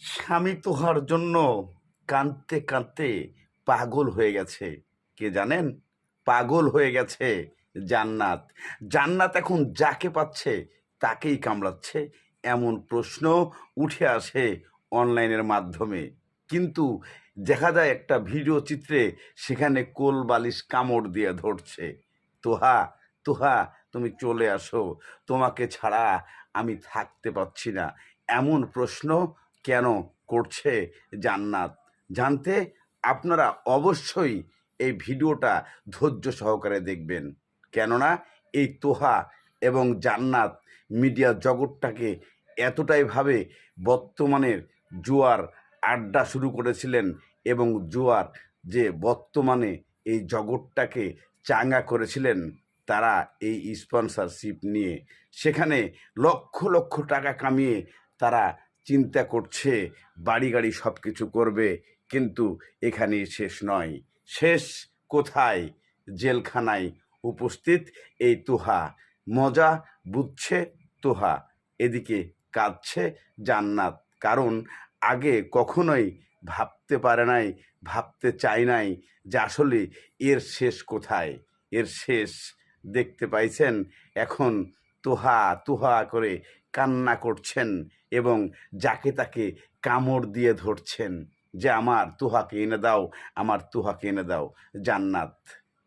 স্বামী তোহার জন্য কাঁদতে কাঁদতে পাগল হয়ে গেছে। কে জানেন? পাগল হয়ে গেছে জান্নাত। জান্নাত এখন যাকে পাচ্ছে তাকেই কামড়াচ্ছে এমন প্রশ্ন উঠে আসে অনলাইনের মাধ্যমে। কিন্তু দেখা যায় একটা ভিডিও চিত্রে সেখানে কোল, বালিশ, কামড় দিয়ে ধরছে। তোহা তোহা, তুমি চলে আসো। তোমাকে ছাড়া আমি থাকতে পারছি না। এমন প্রশ্ন কেন করছে জান্নাত? জানতে আপনারা অবশ্যই এই ভিডিওটা ধৈর্য সহকারে দেখবেন। কেননা এই তোহা এবং জান্নাত মিডিয়া জগৎটাকে এতটাই ভাবে বর্তমানের জুয়ার আড্ডা শুরু করেছিলেন এবং জুয়ার যে বর্তমানে এই জগৎটাকে চাঙ্গা করেছিলেন তারা এই স্পন্সরশিপ নিয়ে। সেখানে লক্ষ লক্ষ টাকা কামিয়ে তারা চিন্তা করছে বাড়ি গাড়ি সব কিছু করবে, কিন্তু এখানেই শেষ নয়। শেষ কোথায়? জেলখানায় উপস্থিত এই তোহা। মজা বুঝছে তোহা। এদিকে কাঁদছে জান্নাত। কারণ আগে কখনোই ভাবতে পারে নাই, ভাবতে চায় নাই যে আসলে এর শেষ কোথায়। এর শেষ দেখতে পাইছেন এখন তোহা তোহা করে কান্না করছেন এবং যাকে তাকে কামড় দিয়ে ধরছেন যে, আমার তুহাকে এনে দাও, আমার তুহাকে এনে দাও, জান্নাত।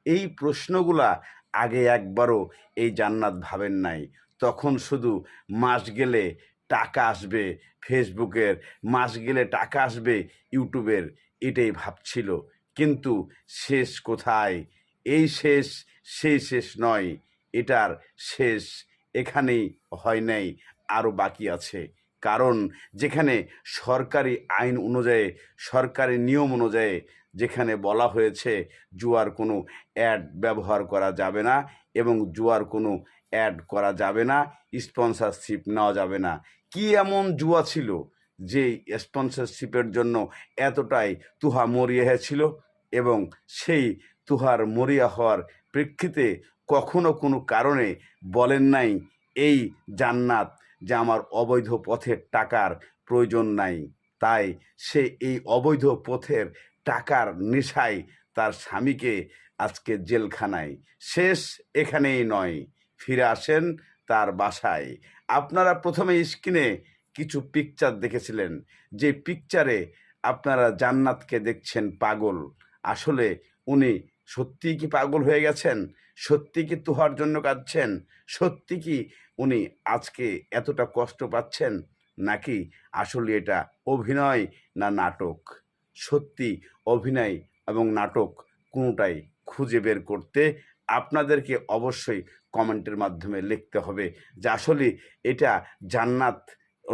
এই প্রশ্নগুলা আগে একবারও এই জান্নাত ভাবেন নাই। তখন শুধু মাস গেলে টাকা আসবে ফেসবুকের, মাস গেলে টাকা আসবে ইউটিউবের, এটাই ভাবছিল। কিন্তু শেষ কোথায়? এই শেষ সেই শেষ নয়, এটার শেষ এখানেই হয় নাই। আরও বাকি আছে। কারণ যেখানে সরকারি আইন অনুযায়ী, সরকারি নিয়ম অনুযায়ী যেখানে বলা হয়েছে জুয়ার কোনো অ্যাড ব্যবহার করা যাবে না এবং জুয়ার কোনো অ্যাড করা যাবে না স্পন্সরশিপ নেওয়া যাবে না। কি এমন জুয়া ছিল যে স্পন্সরশিপের জন্য এতটাই তুহা মরিয়া হয়েছিল এবং সেই তুহার মরিয়া হওয়ার প্রেক্ষিতে কখনো কোনো কারণে বলেন নাই, এই জান্নাত যে আমার অবৈধ পথের টাকার প্রয়োজন নাই। তাই সে এই অবৈধ পথের টাকার নেশায় তার স্বামীকে আজকে জেলখানায়। শেষ এখানেই নয়, ফিরে আসেন তার বাসায়। আপনারা প্রথমে স্ক্রিনে কিছু পিকচার দেখেছিলেন। যে পিকচারে আপনারা জান্নাতকে দেখছেন পাগল। আসলে উনি সত্যিই কি পাগল হয়ে গেছেন? সত্যি কি তুহার জন্য কাঁদছেন? সত্যি কি উনি আজকে এতটা কষ্ট পাচ্ছেন? নাকি আসলে এটা অভিনয় না নাটক? সত্যি অভিনয় এবং নাটক কোনোটাই খুঁজে বের করতে আপনাদেরকে অবশ্যই কমেন্টের মাধ্যমে লিখতে হবে যে আসলে এটা জান্নাত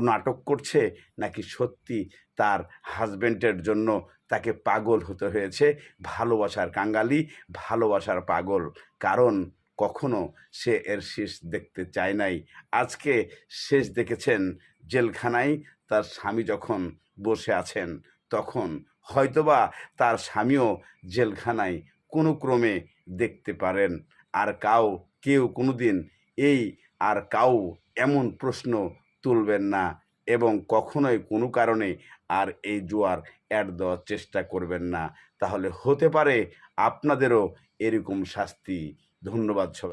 নাটক করছে নাকি সত্যি তার হাজব্যান্ডের জন্য তাকে পাগল হতে হয়েছে? ভালোবাসার কাঙ্গালি, ভালোবাসার পাগল। কারণ কখনো সে এর শেষ দেখতে চায় নাই। আজকে শেষ দেখেছেন জেলখানায়, তার স্বামী যখন বসে আছেন, তখন হয়তোবা তার স্বামীও জেলখানায় কোনো ক্রমে দেখতে পারেন। আর কাউ, কেউ কোনোদিন এই আর কাউ এমন প্রশ্ন তুলবেন না এবং কখনোই কোনো কারণে আর এই জোয়ার অ্যাড দেওয়ার চেষ্টা করবেন না। তাহলে হতে পারে আপনাদেরও এরকম শাস্তি। ধন্যবাদ সবাই।